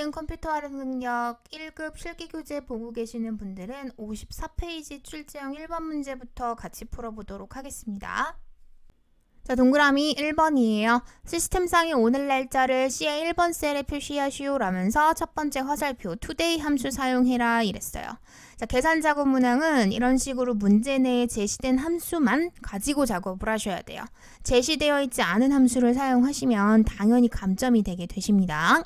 오늘은 컴퓨터 활용 능력 1급 실기 교재 보고 계시는 분들은 54페이지 출제형 1번 문제부터 같이 풀어보도록 하겠습니다. 자, 동그라미 1번이에요. 시스템상의 오늘 날짜를 C의 1번 셀에 표시하시오 라면서 첫 번째 화살표 today 함수 사용해라 이랬어요. 자, 계산 작업 문항은 이런 식으로 문제 내에 제시된 함수만 가지고 작업을 하셔야 돼요. 제시되어 있지 않은 함수를 사용하시면 당연히 감점이 되게 되십니다.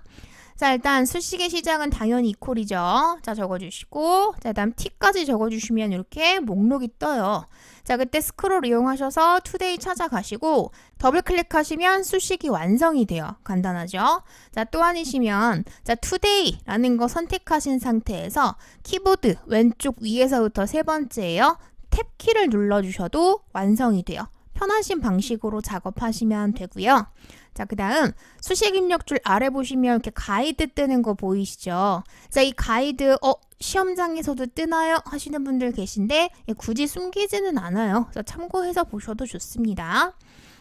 자, 일단 수식의 시작은 당연히 이퀄이죠. 자, 적어주시고, 자, 다음 t까지 적어주시면 이렇게 목록이 떠요. 자, 그때 스크롤 이용하셔서 today 찾아가시고, 더블 클릭하시면 수식이 완성이 돼요. 간단하죠? 자, 또 아니시면, 자, today라는 거 선택하신 상태에서 키보드 왼쪽 위에서부터 세 번째예요. 탭키를 눌러주셔도 완성이 돼요. 편하신 방식으로 작업하시면 되고요. 자, 그 다음 수식 입력줄 아래 보시면 이렇게 가이드 뜨는 거 보이시죠? 자, 이 가이드 어 시험장에서도 뜨나요? 하시는 분들 계신데 예, 굳이 숨기지는 않아요. 그래서 참고해서 보셔도 좋습니다.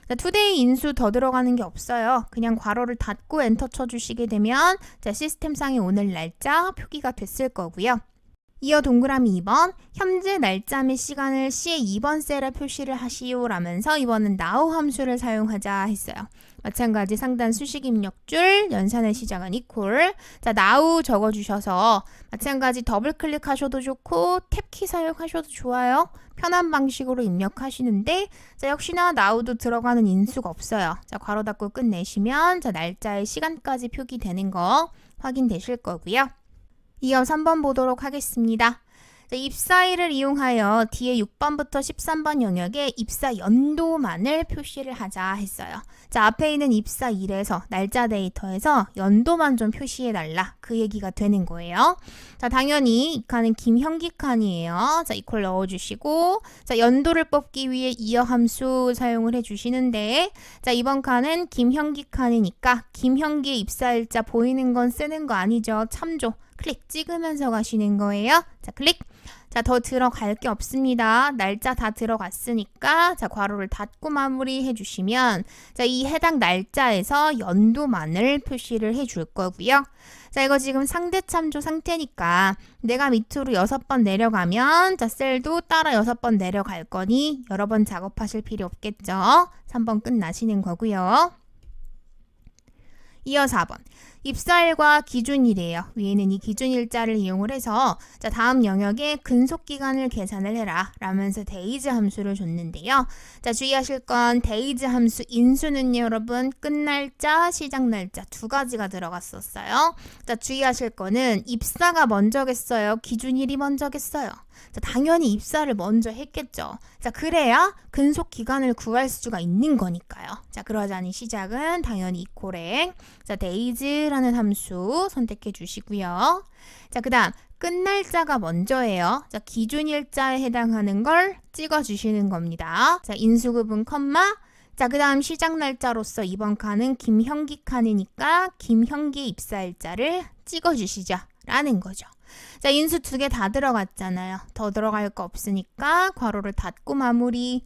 자, 투데이 인수 더 들어가는 게 없어요. 그냥 괄호를 닫고 엔터 쳐주시게 되면 자, 시스템상의 오늘 날짜 표기가 됐을 거고요. 이어 동그라미 2번 현재 날짜 및 시간을 C의 2번 셀에 표시를 하시오 라면서 이번은 now 함수를 사용하자 했어요. 마찬가지 상단 수식 입력줄 연산의 시작은 equal 자 now 적어주셔서 마찬가지 더블 클릭하셔도 좋고 탭키 사용하셔도 좋아요. 편한 방식으로 입력하시는데 자 역시나 now도 들어가는 인수가 없어요. 자 괄호 닫고 끝내시면 자 날짜의 시간까지 표기되는 거 확인되실 거고요. 이어 3번 보도록 하겠습니다. 자, 입사일을 이용하여 뒤에 6번부터 13번 영역에 입사 연도만을 표시를 하자 했어요. 자, 앞에 있는 입사일에서 날짜 데이터에서 연도만 좀 표시해 달라. 그 얘기가 되는 거예요. 자, 당연히 이 칸은 김형기 칸이에요. 자, 이퀄 넣어 주시고 자, 연도를 뽑기 위해 이어 함수 사용을 해 주시는데 자, 이번 칸은 김형기 칸이니까 김형기의 입사일자 보이는 건 쓰는 거 아니죠. 참조. 클릭 찍으면서 가시는 거예요. 자, 클릭. 자, 더 들어갈 게 없습니다. 날짜 다 들어갔으니까 자, 괄호를 닫고 마무리해 주시면 자, 이 해당 날짜에서 연도만을 표시를 해 줄 거고요. 자, 이거 지금 상대 참조 상태니까 내가 밑으로 여섯 번 내려가면 자, 셀도 따라 여섯 번 내려갈 거니 여러 번 작업하실 필요 없겠죠. 3번 끝나시는 거고요. 이어 4번. 입사일과 기준일이에요. 위에는 이 기준일자를 이용을 해서 자 다음 영역에 근속 기간을 계산을 해라 라면서 데이즈 함수를 줬는데요. 자 주의하실 건 데이즈 함수 인수는요 여러분 끝날짜 시작날짜 두 가지가 들어갔었어요. 자 주의하실 거는 입사가 먼저겠어요. 기준일이 먼저겠어요. 자, 당연히 입사를 먼저 했겠죠. 자, 그래야 근속 기간을 구할 수가 있는 거니까요. 자, 그러자니 시작은 당연히 이코랭. 자, 데이즈 라는 함수 선택해 주시고요. 자, 그 다음 끝날짜가 먼저예요. 자, 기준일자에 해당하는 걸 찍어 주시는 겁니다. 자, 인수구분 컴마 자, 그 다음 시작 날짜로서 이번 칸은 김형기 칸이니까 김형기 입사일자를 찍어 주시죠. 라는 거죠. 자, 인수 두 개 다 들어갔잖아요. 더 들어갈 거 없으니까 괄호를 닫고 마무리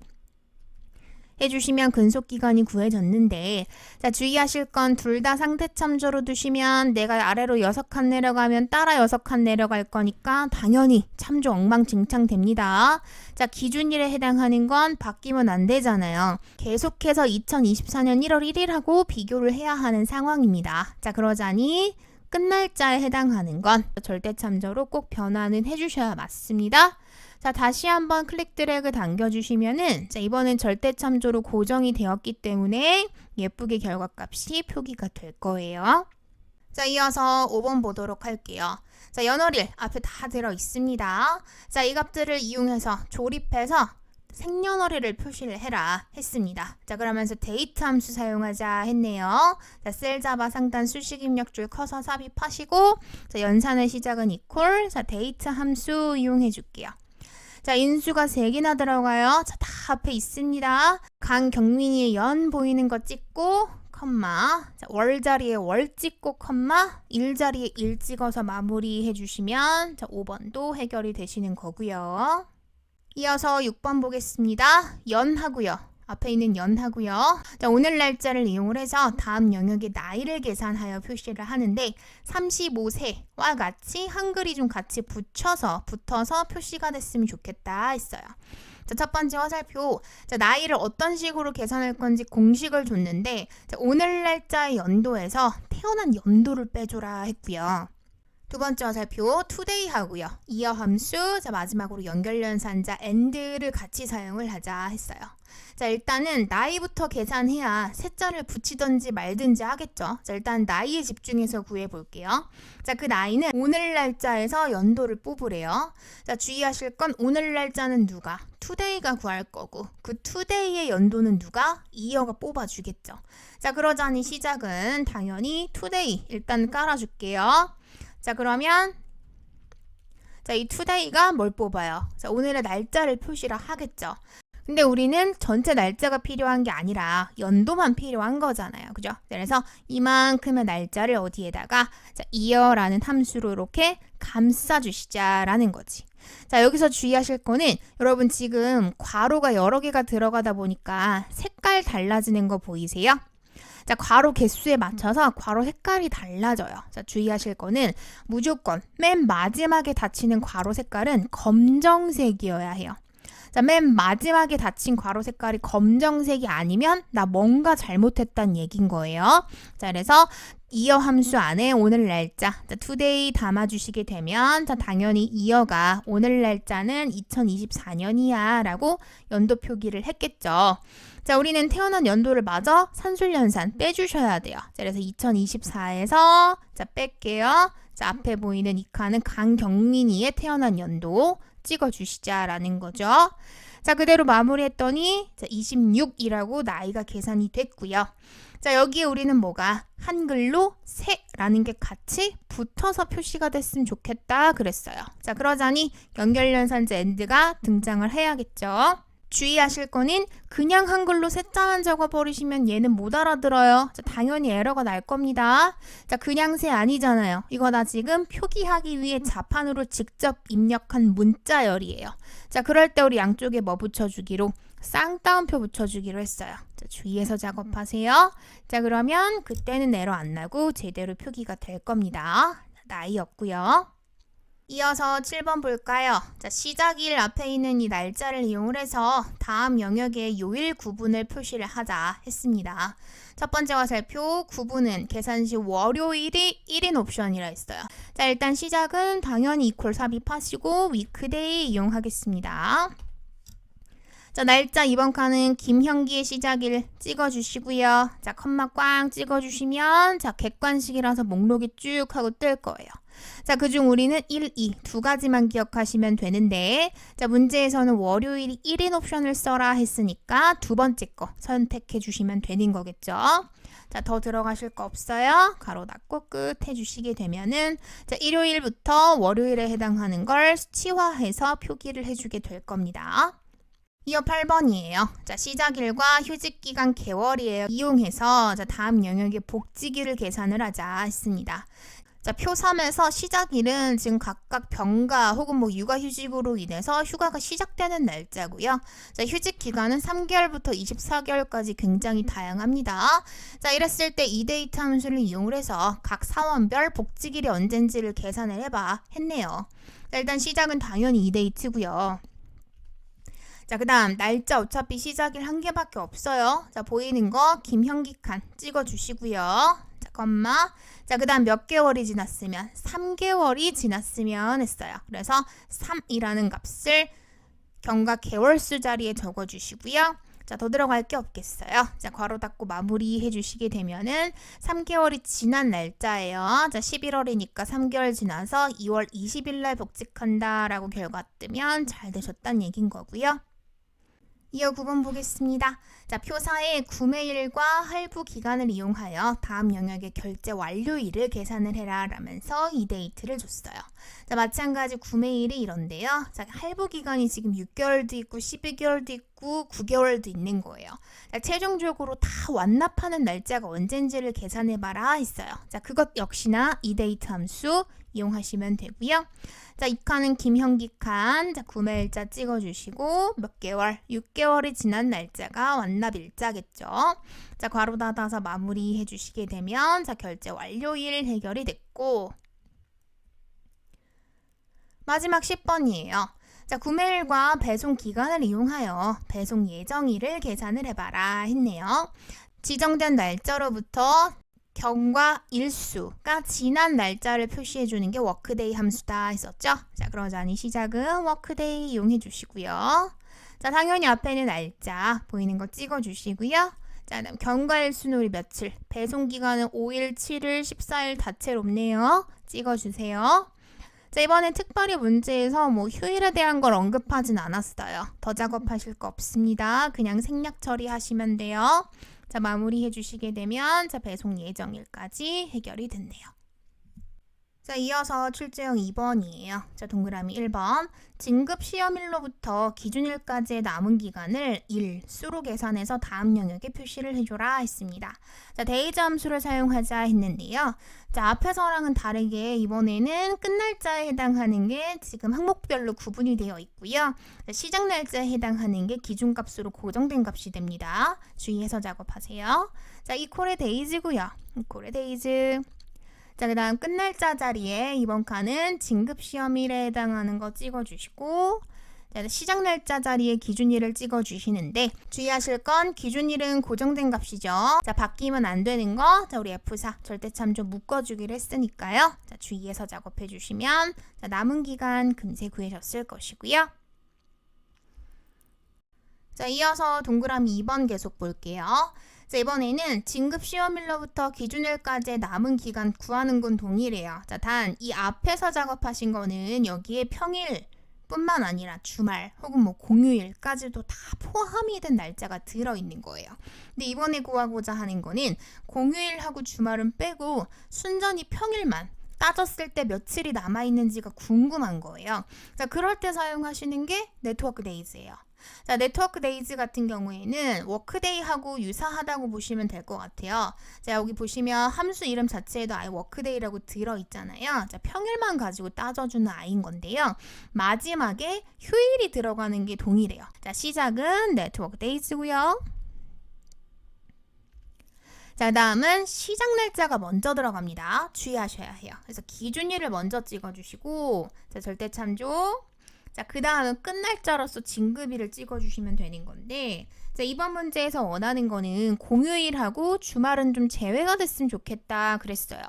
해주시면 근속기간이 구해졌는데 자 주의하실 건 둘 다 상대 참조로 두시면 내가 아래로 여섯 칸 내려가면 따라 여섯 칸 내려갈 거니까 당연히 참조 엉망진창 됩니다. 자 기준일에 해당하는 건 바뀌면 안 되잖아요. 계속해서 2024년 1월 1일하고 비교를 해야 하는 상황입니다. 자 그러자니 끝날짜에 해당하는 건 절대 참조로 꼭 변화는 해주셔야 맞습니다. 자, 다시 한번 클릭 드래그 당겨주시면은, 자, 이번엔 절대 참조로 고정이 되었기 때문에 예쁘게 결과값이 표기가 될 거예요. 자, 이어서 5번 보도록 할게요. 자, 연월일 앞에 다 들어 있습니다. 자, 이 값들을 이용해서 조립해서 생년월일을 표시를 해라 했습니다. 자 그러면서 데이트 함수 사용하자 했네요. 자 셀 잡아 상단 수식 입력 줄 커서 삽입하시고 자 연산의 시작은 이퀄 자 데이트 함수 이용해 줄게요. 자 인수가 3개나 들어가요. 자 다 앞에 있습니다. 강경민이의 연 보이는 거 찍고 컴마 자, 월 자리에 월 찍고 컴마 일 자리에 일 찍어서 마무리해 주시면 자 5번도 해결이 되시는 거고요. 이어서 6번 보겠습니다. 연하고요. 앞에 있는 연하고요. 자, 오늘 날짜를 이용을 해서 다음 영역의 나이를 계산하여 표시를 하는데 35세와 같이 한글이 좀 같이 붙여서 붙어서 표시가 됐으면 좋겠다 했어요. 자, 첫 번째 화살표. 자, 나이를 어떤 식으로 계산할 건지 공식을 줬는데 자, 오늘 날짜의 연도에서 태어난 연도를 빼줘라 했고요. 두 번째 화살표 today 하고요. 이어 함수 자 마지막으로 연결 연산자 and를 같이 사용을 하자 했어요. 자 일단은 나이부터 계산해야 셋자를 붙이든지 말든지 하겠죠. 자 일단 나이에 집중해서 구해 볼게요. 자 그 나이는 오늘 날짜에서 연도를 뽑으래요. 자 주의하실 건 오늘 날짜는 누가 today가 구할 거고 그 today의 연도는 누가 이어가 뽑아주겠죠. 자 그러자니 시작은 당연히 today 일단 깔아줄게요. 자, 그러면 자, 이 today가 뭘 뽑아요? 자, 오늘의 날짜를 표시를 하겠죠. 근데 우리는 전체 날짜가 필요한 게 아니라 연도만 필요한 거잖아요. 그죠? 그래서 이만큼의 날짜를 어디에다가 자, 이어라는 함수로 이렇게 감싸 주시자라는 거지. 자, 여기서 주의하실 거는 여러분 지금 괄호가 여러 개가 들어가다 보니까 색깔 달라지는 거 보이세요? 자, 괄호 개수에 맞춰서 괄호 색깔이 달라져요. 자, 주의하실 거는 무조건 맨 마지막에 닫히는 괄호 색깔은 검정색이어야 해요. 자, 맨 마지막에 닫힌 괄호 색깔이 검정색이 아니면 나 뭔가 잘못했단 얘긴 거예요. 자, 그래서 이어 함수 안에 오늘 날짜, 자, today 담아주시게 되면, 자, 당연히 이어가 오늘 날짜는 2024년이야 라고 연도 표기를 했겠죠. 자, 우리는 태어난 연도를 마저 산술연산 빼주셔야 돼요. 자, 그래서 2024에서, 자, 뺄게요. 자, 앞에 보이는 이 칸은 강경민이의 태어난 연도 찍어주시자라는 거죠. 자, 그대로 마무리했더니, 자, 26이라고 나이가 계산이 됐고요. 자, 여기에 우리는 뭐가 한글로 새라는 게 같이 붙어서 표시가 됐으면 좋겠다 그랬어요. 자, 그러자니 연결연산자 end가 등장을 해야겠죠. 주의하실 거는 그냥 한글로 새자만 적어버리시면 얘는 못 알아들어요. 자, 당연히 에러가 날 겁니다. 자, 그냥 새 아니잖아요. 이거 나 지금 표기하기 위해 자판으로 직접 입력한 문자열이에요. 자, 그럴 때 우리 양쪽에 뭐 붙여주기로 쌍따옴표 붙여주기로 했어요. 자, 주의해서 작업하세요. 자, 그러면 그때는 에러 안 나고 제대로 표기가 될 겁니다. 나이였고요. 이어서 7번 볼까요? 자, 시작일 앞에 있는 이 날짜를 이용을 해서 다음 영역의 요일 구분을 표시를 하자 했습니다. 첫 번째 화살표 구분은 계산 시 월요일이 1인 옵션이라 했어요. 자, 일단 시작은 당연히 이퀄 삽입하시고 위크데이 이용하겠습니다. 자, 날짜 이번 칸은 김형기의 시작일 찍어주시고요. 자, 컴마 꽝 찍어주시면 자, 객관식이라서 목록이 쭉 하고 뜰 거예요. 자, 그중 우리는 1, 2 두 가지만 기억하시면 되는데 자, 문제에서는 월요일이 1인 옵션을 써라 했으니까 두 번째 거 선택해 주시면 되는 거겠죠. 자, 더 들어가실 거 없어요. 가로 닫고 끝 해주시게 되면은 자, 일요일부터 월요일에 해당하는 걸 수치화해서 표기를 해주게 될 겁니다. 이어 8번이에요. 자, 시작일과 휴직기간 개월이에요. 이용해서 자, 다음 영역의 복지기를 계산을 하자 했습니다. 자, 표 3에서 시작일은 지금 각각 병가 혹은 뭐 육아휴직으로 인해서 휴가가 시작되는 날짜고요. 자, 휴직 기간은 3개월부터 24개월까지 굉장히 다양합니다. 자, 이랬을 때 이 데이트 함수를 이용을 해서 각 사원별 복지일이 언젠지를 계산을 해봐 했네요. 자, 일단 시작은 당연히 이 데이트고요. 자, 그 다음, 날짜 어차피 시작일 한 개밖에 없어요. 자, 보이는 거, 김형기 칸 찍어주시고요. 잠깐만. 자, 그 다음 몇 개월이 지났으면? 3개월이 지났으면 했어요. 그래서 3이라는 값을 경과 개월수 자리에 적어 주시고요. 자, 더 들어갈 게 없겠어요. 자, 괄호 닫고 마무리 해주시게 되면은 3개월이 지난 날짜예요. 자, 11월이니까 3개월 지나서 2월 20일 날 복직한다라고 결과 뜨면 잘 되셨다는 얘긴 거고요. 이어 9번 보겠습니다. 자, 표사의 구매일과 할부 기간을 이용하여 다음 영역의 결제 완료일을 계산을 해라 라면서 이 데이트를 줬어요. 자, 마찬가지 구매일이 이런데요. 자, 할부 기간이 지금 6개월도 있고 12개월도 있고 9개월도 있는 거예요. 자, 최종적으로 다 완납하는 날짜가 언젠지를 계산해 봐라 했어요. 자, 그것 역시나 이 데이트 함수 이용하시면 되고요. 자, 이 칸은 김형기 칸. 자, 구매일자 찍어주시고 몇 개월, 6개월이 지난 날짜가 완납일자겠죠. 자, 괄호 닫아서 마무리해 주시게 되면 자, 결제 완료일 해결이 됐고 마지막 10번이에요. 자, 구매일과 배송 기간을 이용하여 배송 예정일을 계산을 해봐라 했네요. 지정된 날짜로부터 경과 일수가 지난 날짜를 표시해 주는 게 워크데이 함수다 했었죠. 자, 그러자니 시작은 워크데이 이용해 주시고요. 자, 당연히 앞에는 날짜 보이는 거 찍어 주시고요. 자, 그다음 경과 우리 며칠, 배송 기간은 5일, 7일, 14일 다채롭네요. 찍어 주세요. 자, 이번엔 특별히 문제에서 뭐 휴일에 대한 걸 언급하진 않았어요. 더 작업하실 거 없습니다. 그냥 생략 처리하시면 돼요. 자, 마무리해 주시게 되면 자, 배송 예정일까지 해결이 됐네요. 자, 이어서 출제형 2번이에요. 자, 동그라미 1번. 진급 시험일로부터 기준일까지의 남은 기간을 일, 수로 계산해서 다음 영역에 표시를 해줘라 했습니다. 자, 데이즈 함수를 사용하자 했는데요. 자, 앞에서랑은 다르게 이번에는 끝날짜에 해당하는 게 지금 항목별로 구분이 되어 있고요. 자, 시작 날짜에 해당하는 게 기준값으로 고정된 값이 됩니다. 주의해서 작업하세요. 자, 이콜의 데이즈고요. 이콜의 데이즈. 자, 그 다음 끝날짜 자리에 이번 칸은 진급시험일에 해당하는 거 찍어주시고 자, 시작 날짜 자리에 기준일을 찍어 주시는데 주의하실 건 기준일은 고정된 값이죠. 자, 바뀌면 안 되는 거, 자, 우리 F4 절대참조 묶어 주기로 했으니까요. 자, 주의해서 작업해 주시면 자, 남은 기간 금세 구해졌을 것이고요. 자, 이어서 동그라미 2번 계속 볼게요. 자, 이번에는 진급 시험일로부터 기준일까지의 남은 기간 구하는 건 동일해요. 자, 단 이 앞에서 작업하신 거는 여기에 평일 뿐만 아니라 주말 혹은 뭐 공휴일까지도 다 포함이 된 날짜가 들어있는 거예요. 근데 이번에 구하고자 하는 거는 공휴일하고 주말은 빼고 순전히 평일만 따졌을 때 며칠이 남아있는지가 궁금한 거예요. 자, 그럴 때 사용하시는 게 네트워크 데이즈예요. 자, 네트워크 데이즈 같은 경우에는 워크데이하고 유사하다고 보시면 될 것 같아요. 자, 여기 보시면 함수 이름 자체에도 아예 워크데이라고 들어있잖아요. 자, 평일만 가지고 따져주는 아이인 건데요. 마지막에 휴일이 들어가는 게 동일해요. 자, 시작은 네트워크 데이즈고요. 자, 다음은 시작 날짜가 먼저 들어갑니다. 주의하셔야 해요. 그래서 기준일을 먼저 찍어주시고, 자, 절대 참조. 자, 그 다음은 끝날짜로서 진급일을 찍어주시면 되는 건데, 자, 이번 문제에서 원하는 거는 공휴일하고 주말은 좀 제외가 됐으면 좋겠다 그랬어요.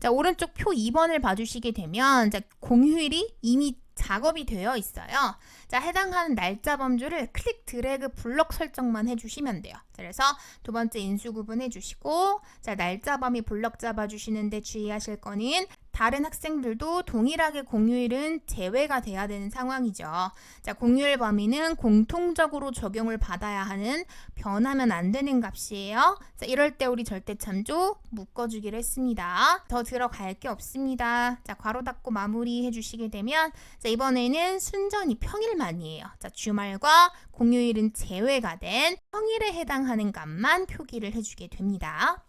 자, 오른쪽 표 2번을 봐주시게 되면, 자, 공휴일이 이미 작업이 되어 있어요. 자, 해당하는 날짜 범주를 클릭 드래그 블럭 설정만 해주시면 돼요. 그래서 두 번째 인수 구분해 주시고, 자, 날짜 범위 블럭 잡아 주시는데 주의하실 거는 다른 학생들도 동일하게 공휴일은 제외가 돼야 되는 상황이죠. 자, 공휴일 범위는 공통적으로 적용을 받아야 하는 변하면 안 되는 값이에요. 자, 이럴 때 우리 절대 참조 묶어주기로 했습니다. 더 들어갈 게 없습니다. 자, 괄호 닫고 마무리해 주시게 되면 자, 이번에는 순전히 평일만이에요. 자, 주말과 공휴일은 제외가 된 평일에 해당하는 값만 표기를 해주게 됩니다.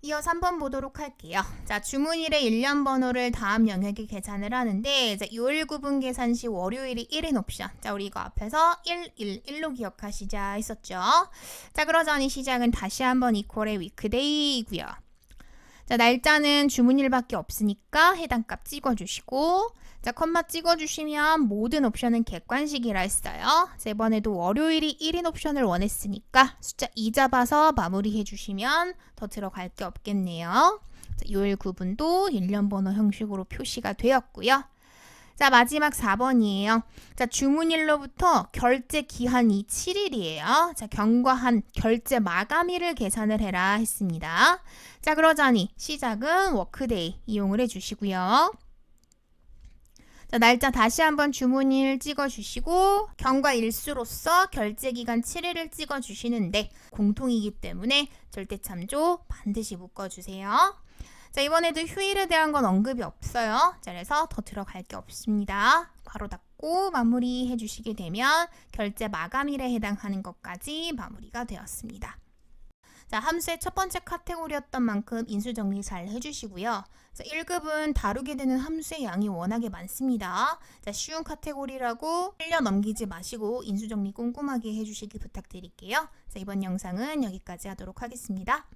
이어서 3번 보도록 할게요. 자, 주문일의 일련 번호를 다음 영역에 계산을 하는데, 자, 요일 구분 계산 시 월요일이 1인 옵션. 자, 우리 이거 앞에서 1, 1, 1로 기억하시자 했었죠. 자, 그러자니 시작은 다시 한번 이퀄의 위크데이고요. 자, 날짜는 주문일밖에 없으니까 해당 값 찍어 주시고, 자, 컴마 찍어주시면 모든 옵션은 객관식이라 했어요. 자, 이번에도 월요일이 1인 옵션을 원했으니까 숫자 2 잡아서 마무리해 주시면 더 들어갈 게 없겠네요. 자, 요일 구분도 일련 번호 형식으로 표시가 되었고요. 자, 마지막 4번이에요. 자, 주문일로부터 결제 기한이 7일이에요. 자, 경과한 결제 마감일을 계산을 해라 했습니다. 자, 그러자니 시작은 워크데이 이용을 해 주시고요. 자, 날짜 다시 한번 주문일 찍어주시고 경과 일수로서 결제 기간 7일을 찍어주시는데 공통이기 때문에 절대 참조 반드시 묶어주세요. 자, 이번에도 휴일에 대한 건 언급이 없어요. 자, 그래서 더 들어갈 게 없습니다. 바로 닫고 마무리 해 주시게 되면 결제 마감일에 해당하는 것까지 마무리가 되었습니다. 자, 함수의 첫 번째 카테고리였던 만큼 인수 정리 잘 해주시고요. 자, 1급은 다루게 되는 함수의 양이 워낙에 많습니다. 자, 쉬운 카테고리라고 흘려 넘기지 마시고 인수 정리 꼼꼼하게 해주시기 부탁드릴게요. 자, 이번 영상은 여기까지 하도록 하겠습니다.